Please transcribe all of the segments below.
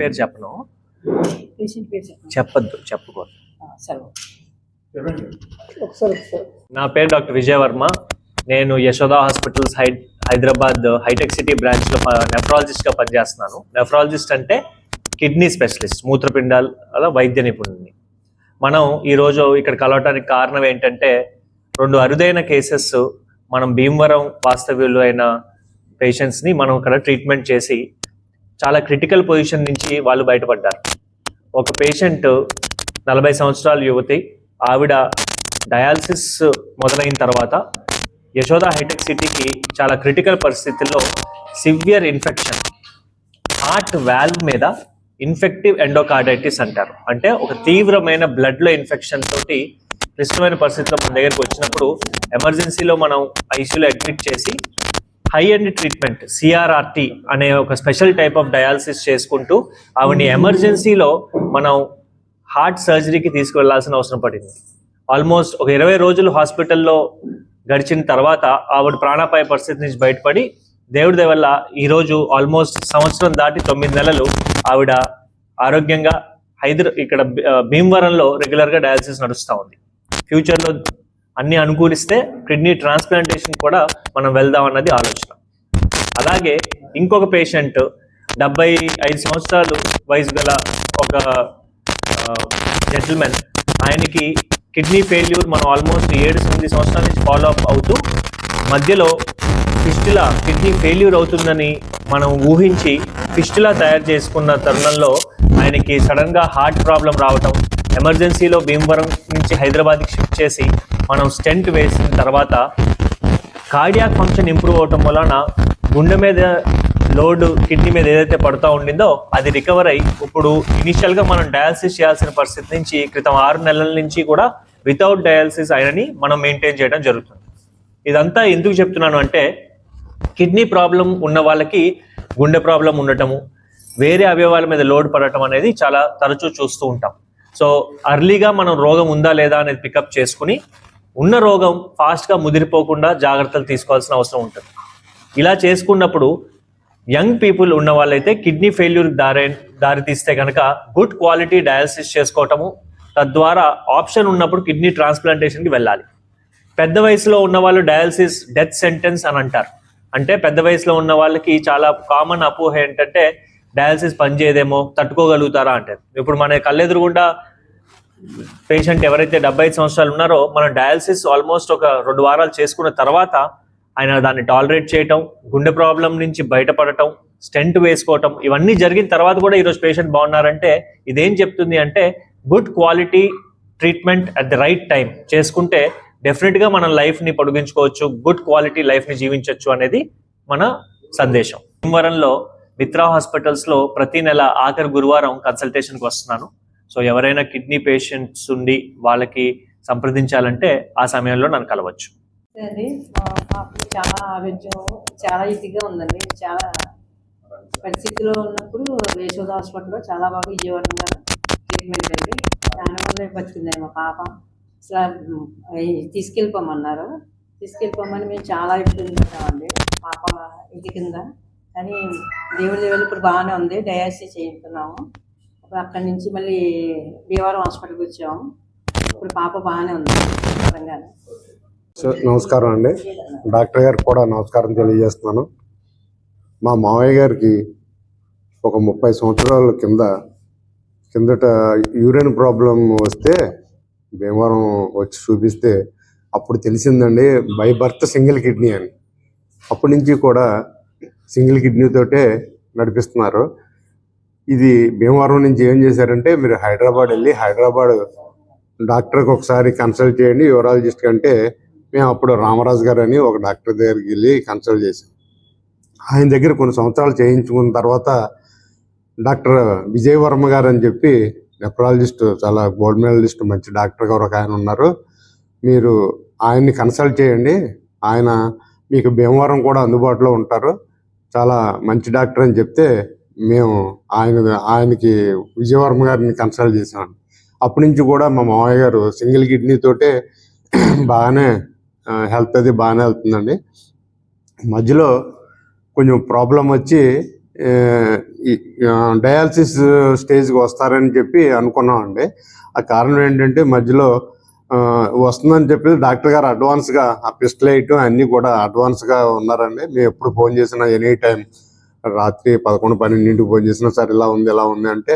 పేరు చెప్పను. పేషెంట్ పేరు చెప్పండి. చెప్పద్దు సరే. నా పేరు డాక్టర్ విజయవర్మ. నేను యశోద హాస్పిటల్స్ హై హైదరాబాద్ హైటెక్ సిటీ బ్రాంచ్లో నెఫ్రాలజిస్ట్గా పనిచేస్తున్నాను. నెఫ్రాలజిస్ట్ అంటే కిడ్నీ స్పెషలిస్ట్ మూత్రపిండాల అలా వైద్య నిపుణుడిని. మనం ఈరోజు ఇక్కడ కలవటానికి కారణం ఏంటంటే రెండు అరుదైన కేసెస్ మనం భీమవరం వాస్తవ్యులు అయిన పేషెంట్స్ని మనం ఇక్కడ ట్రీట్మెంట్ చేసి చాలా క్రిటికల్ పొజిషన్ నుంచి వాళ్ళు బయటపడ్డారు. ఒక పేషెంట్ నలభై సంవత్సరాల యువతి ఆవిడ డయాలసిస్ మొదలైన తర్వాత యశోద హైటెక్ సిటీకి చాలా క్రిటికల్ పరిస్థితుల్లో సివియర్ ఇన్ఫెక్షన్ హార్ట్ వాల్వ్ మీద ఇన్ఫెక్టివ్ ఎండోకార్డైటిస్ అంటారు. అంటే ఒక తీవ్రమైన బ్లడ్లో ఇన్ఫెక్షన్ తోటి క్లిష్టమైన పరిస్థితిలో మన దగ్గరికి వచ్చినప్పుడు ఎమర్జెన్సీలో మనం ఐసీయూలో అడ్మిట్ చేసి హై ఎండ్ ట్రీట్మెంట్ సిఆర్ఆర్టీ అనే ఒక స్పెషల్ టైప్ ఆఫ్ డయాలసిస్ చేసుకుంటూ ఆవిడని ఎమర్జెన్సీలో మనం హార్ట్ సర్జరీకి తీసుకువెళ్ళాల్సిన అవసరం పడింది. ఆల్మోస్ట్ ఒక ఇరవై రోజులు హాస్పిటల్లో గడిచిన తర్వాత ఆవిడ ప్రాణాపాయ పరిస్థితి నుంచి బయటపడి దేవుడి దయ వల్ల ఈరోజు ఆల్మోస్ట్ సంవత్సరం దాటి తొమ్మిది నెలలు ఆవిడ ఆరోగ్యంగా హైదరా ఇక్కడ భీమవరంలో రెగ్యులర్గా డయాలసిస్ నడుస్తూ ఉంది. ఫ్యూచర్లో అన్ని అనుకూలిస్తే కిడ్నీ ట్రాన్స్ప్లాంటేషన్ కూడా మనం వెళ్దాం అన్నది ఆలోచన. అలాగే ఇంకొక పేషెంట్ డెబ్బై ఐదు సంవత్సరాలు వయసు గల ఒక జెంటిల్మెన్ ఆయనకి కిడ్నీ ఫెయిల్యూర్ మనం ఆల్మోస్ట్ ఏడు ఎనిమిది సంవత్సరాల నుంచి ఫాలో అప్ అవుతూ మధ్యలో ఫిస్టులా కిడ్నీ ఫెయిల్యూర్ అవుతుందని మనం ఊహించి ఫిస్టులా తయారు చేసుకున్న తరుణంలో ఆయనకి సడన్గా హార్ట్ ప్రాబ్లం రావటం ఎమర్జెన్సీలో భీమవరం నుంచి హైదరాబాద్కి షిఫ్ట్ చేసి మనం స్టెంట్ వేసిన తర్వాత కార్డియాక్ ఫంక్షన్ ఇంప్రూవ్ అవటం వలన గుండె మీద లోడ్ కిడ్నీ మీద ఏదైతే పడుతూ ఉండిందో అది రికవర్ అయ్యి ఇప్పుడు ఇనిషియల్గా మనం డయాలసిస్ చేయాల్సిన పరిస్థితి నుంచి క్రితం ఆరు నెలల నుంచి కూడా వితౌట్ డయాలసిస్ ఆయనని మనం మెయింటైన్ చేయడం జరుగుతుంది. ఇదంతా ఎందుకు చెప్తున్నాను అంటే కిడ్నీ ప్రాబ్లం ఉన్న వాళ్ళకి గుండె ప్రాబ్లం ఉండటము వేరే అవయవాల మీద లోడ్ పడటం అనేది చాలా తరచూ చూస్తూ ఉంటాం. సో అర్లీగా మనం రోగం ఉందా లేదా అనేది పికప్ చేసుకుని ఉన్న రోగం ఫాస్ట్గా ముదిరిపోకుండా జాగ్రత్తలు తీసుకోవాల్సిన అవసరం ఉంటుంది. ఇలా చేసుకున్నప్పుడు యంగ్ పీపుల్ ఉన్న వాళ్ళైతే కిడ్నీ ఫెయిల్యూర్ దారి దారి తీస్తే కనుక గుడ్ క్వాలిటీ డయాలసిస్ చేసుకోవటము తద్వారా ఆప్షన్ ఉన్నప్పుడు కిడ్నీ ట్రాన్స్ప్లాంటేషన్కి వెళ్ళాలి. పెద్ద వయసులో ఉన్న వాళ్ళు డయాలసిస్ డెత్ సెంటెన్స్ అని అంటారు. అంటే పెద్ద వయసులో ఉన్న వాళ్ళకి చాలా కామన్ అపోహ ఏంటంటే డయాలసిస్ పనిచేయదేమో తట్టుకోగలుగుతారా అంటారు. ఇప్పుడు మన కళ్ళెదురుగుండా పేషెంట్ ఎవరైతే డెబ్బై ఐదు సంవత్సరాలు ఉన్నారో మనం డయాలసిస్ ఆల్మోస్ట్ ఒక రెండు వారాలు చేసుకున్న తర్వాత ఆయన దాన్ని టాలరేట్ చేయటం గుండె ప్రాబ్లం నుంచి బయటపడటం స్టెంట్ వేసుకోవటం ఇవన్నీ జరిగిన తర్వాత కూడా ఈరోజు పేషెంట్ బాగున్నారంటే ఇదేం చెప్తుంది అంటే good quality treatment at the right time చేసుకుంటే డెఫినెట్గా మనం లైఫ్ని పొడిగించుకోవచ్చు గుడ్ క్వాలిటీ లైఫ్ని జీవించవచ్చు అనేది మన సందేశం. భీమవరంలో మిత్రా హాస్పిటల్స్లో ప్రతి నెల ఆఖరి గురువారం కన్సల్టేషన్కి వస్తున్నాను. సో ఎవరైనా కిడ్నీ పేషెంట్స్ ఉండి వాళ్ళకి సంప్రదించాలంటే ఆ సమయంలో నన్ను కలవచ్చు. అండి మా పాపకి చాలా ఆరోగ్యం చాలా ఇదిగా ఉందండి. చాలా పరిస్థితిలో ఉన్నప్పుడు యశోద హాస్పిటల్లో చాలా బాగా విజయవంతంగా ట్రీట్మెంట్ అండి. దానివల్ల బతికిందండి మా పాప. అసలు తీసుకెళ్ళిపోమన్నారు. తీసుకెళ్ళిపోమని మేము చాలా ఇబ్బంది పడ్డామండి. పాప ఇంటి కింద. కానీ దేవుడి దేవుడు ఇప్పుడు బాగానే ఉంది. డయాలసిస్ చేయించుకున్నాము. అప్పుడు అక్కడి నుంచి మళ్ళీ భీమవరం హాస్పిటల్కి వచ్చాము. ఇప్పుడు పాప బాగానే ఉంది నమస్కారం అండి. డాక్టర్ గారికి కూడా నమస్కారం తెలియజేస్తున్నాను. మా మావయ్య గారికి ఒక ముప్పై సంవత్సరాల కింద కిందట యూరిన్ ప్రాబ్లం వస్తే భీమవరం వచ్చి చూపిస్తే అప్పుడు తెలిసిందండి బై బర్త్ సింగిల్ కిడ్నీ అని. అప్పటి నుంచి కూడా సింగిల్ కిడ్నీ తోటే నడిపిస్తున్నారు. ఇది భీమవరం నుంచి ఏం చేశారంటే మీరు హైదరాబాద్ వెళ్ళి హైదరాబాద్ డాక్టర్కి ఒకసారి కన్సల్ట్ చేయండి. యూరాలజిస్ట్ కంటే మేము అప్పుడు రామరాజు గారు అని ఒక డాక్టర్ దగ్గరికి వెళ్ళి కన్సల్ట్ చేసాం ఆయన దగ్గర కొన్ని సంవత్సరాలు చేయించుకున్న తర్వాత డాక్టర్ విజయవర్మ గారు అని చెప్పి నెఫ్రాలజిస్ట్ చాలా గోల్డ్ మెడలిస్ట్ మంచి డాక్టర్ గారు ఒక ఆయన ఉన్నారు. మీరు ఆయన్ని కన్సల్ట్ చేయండి. ఆయన మీకు భీమవరం కూడా అందుబాటులో ఉంటారు. చాలా మంచి డాక్టర్ అని చెప్తే మేము ఆయన ఆయనకి విజయవర్మ గారిని కన్సల్ట్ చేసాం అప్పటి నుంచి కూడా మా మామయ్య గారు సింగిల్ కిడ్నీ తోటే బాగానే హెల్త్ అది బాగానే వెళ్తుందండి. మధ్యలో కొంచెం ప్రాబ్లం వచ్చి డయాలసిస్ స్టేజ్కి వస్తారని చెప్పి అనుకున్నామండి. ఆ కారణం ఏంటంటే మధ్యలో వస్తుందని చెప్పి డాక్టర్ గారు అడ్వాన్స్గా ఆ పిస్టలైట్ అన్నీ కూడా అడ్వాన్స్గా ఉన్నారండి. మేము ఎప్పుడు ఫోన్ చేసినా ఎనీ టైం రాత్రి పదకొండు పన్నెండింటికి ఫోన్ చేసినా సార్ ఇలా ఉంది ఇలా ఉంది అంటే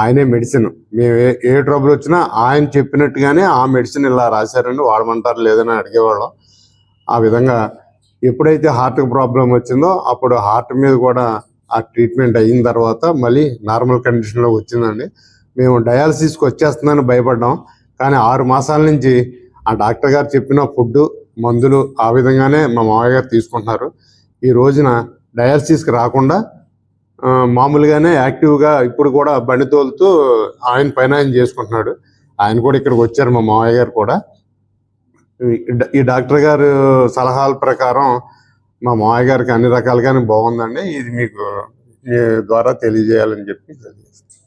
ఆయనే మెడిసిన్ మేము ఏ ఏ ట్రబుల్ వచ్చినా ఆయన చెప్పినట్టుగానే ఆ మెడిసిన్ ఇలా రాశారండి వాడమంటారు లేదని అడిగేవాళ్ళం. ఆ విధంగా ఎప్పుడైతే హార్ట్ ప్రాబ్లం వచ్చిందో అప్పుడు హార్ట్ మీద కూడా ఆ ట్రీట్మెంట్ అయిన తర్వాత మళ్ళీ నార్మల్ కండిషన్లో వచ్చిందండి. మేము డయాలసిస్కి వచ్చేస్తుందని భయపడ్డాం. కానీ ఆరు మాసాల నుంచి ఆ డాక్టర్ గారు చెప్పిన ఫుడ్ మందులు ఆ విధంగానే మా మామయ్య గారు తీసుకుంటున్నారు. ఈ రోజున డయాలసిస్కి రాకుండా మామూలుగానే యాక్టివ్గా ఇప్పుడు కూడా బండి తోలుతూ ఆయన పైన ఆయన చేసుకుంటున్నాడు. ఆయన కూడా ఇక్కడికి వచ్చారు మా మామయ్య గారు కూడా. ఈ- డాక్టర్ గారు సలహాల ప్రకారం మా మామయ్య గారికి అన్ని రకాలుగానే బాగుందండి. ఇది మీకు ద్వారా తెలియజేయాలని చెప్పి తెలియజేస్తాను